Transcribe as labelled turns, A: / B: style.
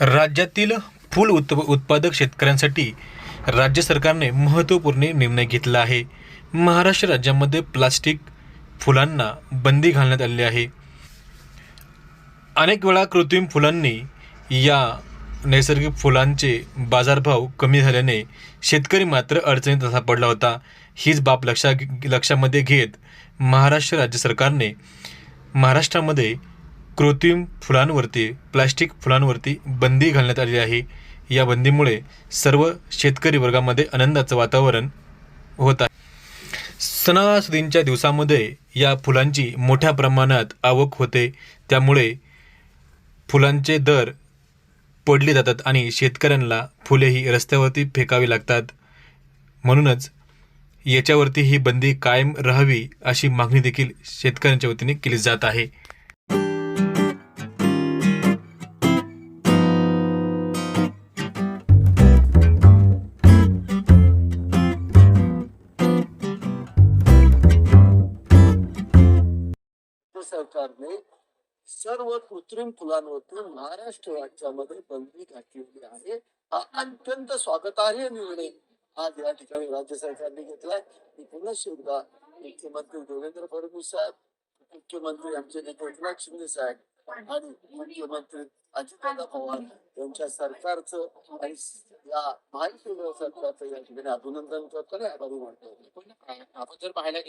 A: राज्यातील फूल उत्प उत्पादक शेतकऱ्यांसाठी राज्य सरकारने महत्त्वपूर्ण निर्णय घेतला आहे. महाराष्ट्र राज्यामध्ये प्लास्टिक फुलांना बंदी घालण्यात आली आहे. अनेक वेळा कृत्रिम फुलांनी या नैसर्गिक फुलांचे बाजारभाव कमी झाल्याने शेतकरी मात्र अडचणीत सापडला होता. हीच बाब लक्षा लक्षामध्ये घेत महाराष्ट्र राज्य सरकारने महाराष्ट्रामध्ये कृत्रिम फुलांवरती प्लास्टिक फुलांवरती बंदी घालण्यात आली आहे. या बंदीमुळे सर्व शेतकरी वर्गामध्ये आनंदाचं वातावरण होत आहे. सणासुदींच्या दिवसामध्ये या फुलांची मोठ्या प्रमाणात आवक होते. त्यामुळे फुलांचे दर पडले जातात आणि शेतकऱ्यांना फुलेही रस्त्यावरती फेकावी लागतात. म्हणूनच याच्यावरती ही बंदी कायम राहावी अशी मागणी देखील शेतकऱ्यांच्या वतीने केली जात आहे.
B: सरकारने सर्व कृत्रिम फुलांवरती महाराष्ट्र राज्यामध्ये बंदी घातलेली आहे. हा अत्यंत स्वागतार्ह निर्णय आज या ठिकाणी राज्य सरकारने घेतलाय मी पुन्हा एकदा मुख्यमंत्री देवेंद्र फडणवीस साहेब मुख्यमंत्री आमचे नेते एकनाथ शिंदे साहेब आणि मुख्यमंत्री अजितदादा पवार यांच्या सरकारचं आणि या महायुतीच्या सरकारचं या ठिकाणी अभिनंदन करतो आणि आभारी मानतो.
C: आपण जर पाहायला गेलं